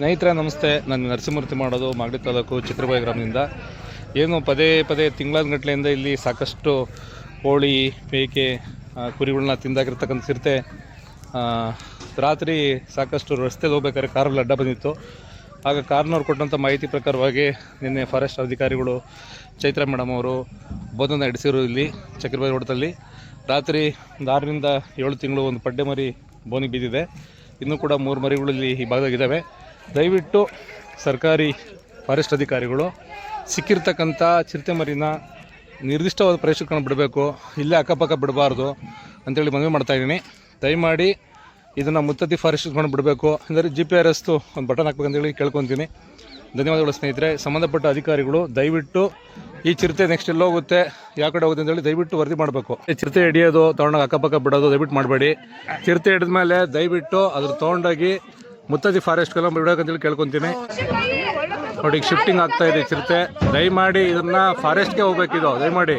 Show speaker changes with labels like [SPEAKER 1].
[SPEAKER 1] ಸ್ನೇಹಿತರೆ, ನಮಸ್ತೆ. ನಾನು ನರಸಿಂಹಮೂರ್ತಿ ಮಾಡೋದು ಮಾಗಡಿ ತಾಲೂಕು ಚಿತ್ರಬಾಯಿ ಗ್ರಾಮದಿಂದ. ಏನು ಪದೇ ಪದೇ ತಿಂಗಳಾನ್ಗಟ್ಲೆಯಿಂದ ಇಲ್ಲಿ ಸಾಕಷ್ಟು ಕೋಳಿ, ಮೇಕೆ ಕುರಿಗಳನ್ನ ತಿಂದಾಗಿರ್ತಕ್ಕಂಥ ಸಿರ್ತೆ ರಾತ್ರಿ ಸಾಕಷ್ಟು ರಸ್ತೆಯಲ್ಲಿ ಹೋಗ್ಬೇಕಾದ್ರೆ ಕಾರಲ್ಲಿ ಅಡ್ಡ ಬಂದಿತ್ತು. ಆಗ ಕಾರ್ನವ್ರು ಕೊಟ್ಟಂಥ ಮಾಹಿತಿ ಪ್ರಕಾರವಾಗಿ ನಿನ್ನೆ ಫಾರೆಸ್ಟ್ ಅಧಿಕಾರಿಗಳು ಚೈತ್ರ ಮೇಡಮ್ ಅವರು ಬೋಧನ ನಡೆಸಿರು ಇಲ್ಲಿ ಚಕ್ರಬಾಯಿ ರೋಡದಲ್ಲಿ. ರಾತ್ರಿ ಒಂದು ಆರರಿಂದ ಏಳು ತಿಂಗಳು ಒಂದು ಪಡ್ಡೆ ಮರಿ ಬೋನಿಗೆ ಬಿದ್ದಿದೆ. ಇನ್ನೂ ಕೂಡ ಮೂರು ಮರಿಗಳು ಇಲ್ಲಿ ಈ ಭಾಗದಾಗಿದ್ದಾವೆ. ದಯವಿಟ್ಟು ಸರ್ಕಾರಿ ಫಾರೆಸ್ಟ್ ಅಧಿಕಾರಿಗಳು ಸಿಕ್ಕಿರ್ತಕ್ಕಂಥ ಚಿರತೆ ಮರಿನ ನಿರ್ದಿಷ್ಟವಾದ ಪ್ರದೇಶಕ್ಕನ್ನು ಬಿಡಬೇಕು, ಇಲ್ಲೇ ಅಕ್ಕಪಕ್ಕ ಬಿಡಬಾರ್ದು ಅಂತೇಳಿ ಮನವಿ ಮಾಡ್ತಾಯಿದ್ದೀನಿ ದಯಮಾಡಿ ಇದನ್ನು ಮುತ್ತತಿ ಫಾರೆಸ್ಟ್ ಕೊಂಡು ಬಿಡಬೇಕು. ಅಂದರೆ ಜಿ ಪಿ ಆರ್ ಎಸ್ದು ಒಂದು ಬಟನ್ ಹಾಕ್ಬೇಕಂತೇಳಿ ಕೇಳ್ಕೊತೀನಿ. ಧನ್ಯವಾದಗಳು ಸ್ನೇಹಿತರೆ. ಸಂಬಂಧಪಟ್ಟ ಅಧಿಕಾರಿಗಳು ದಯವಿಟ್ಟು ಈ ಚಿರತೆ ನೆಕ್ಸ್ಟ್ ಎಲ್ಲಿ ಹೋಗುತ್ತೆ, ಯಾವ ಕಡೆ ಹೋಗುತ್ತೆ ಅಂತೇಳಿ ದಯವಿಟ್ಟು ವರದಿ ಮಾಡಬೇಕು. ಈ ಚಿರತೆ ಹಿಡಿಯೋದು, ತೊಗೊಂಡಾಗ ಅಕ್ಕಪಕ್ಕ ಬಿಡೋದು ದಯವಿಟ್ಟು ಮಾಡಬೇಡಿ. ಚಿರತೆ ಹಿಡಿದ ಮೇಲೆ ದಯವಿಟ್ಟು ಅದ್ರ ತೊಗೊಂಡೋಗಿ ಮುತ್ತತ್ತಿ ಕಲಂ ಬಿಡೋಕಂತೇಳಿ ಕೇಳ್ಕೊತೀನಿ. ನೋಡಿ, ಈಗ ಶಿಫ್ಟಿಂಗ್ ಆಗ್ತಾ ಇದೆ, ಚಿರತೆ. ದಯಮಾಡಿ ಇದನ್ನ ಫಾರೆಸ್ಟ್ಗೆ ಹೋಗ್ಬೇಕಿದು. ದಯಮಾಡಿ.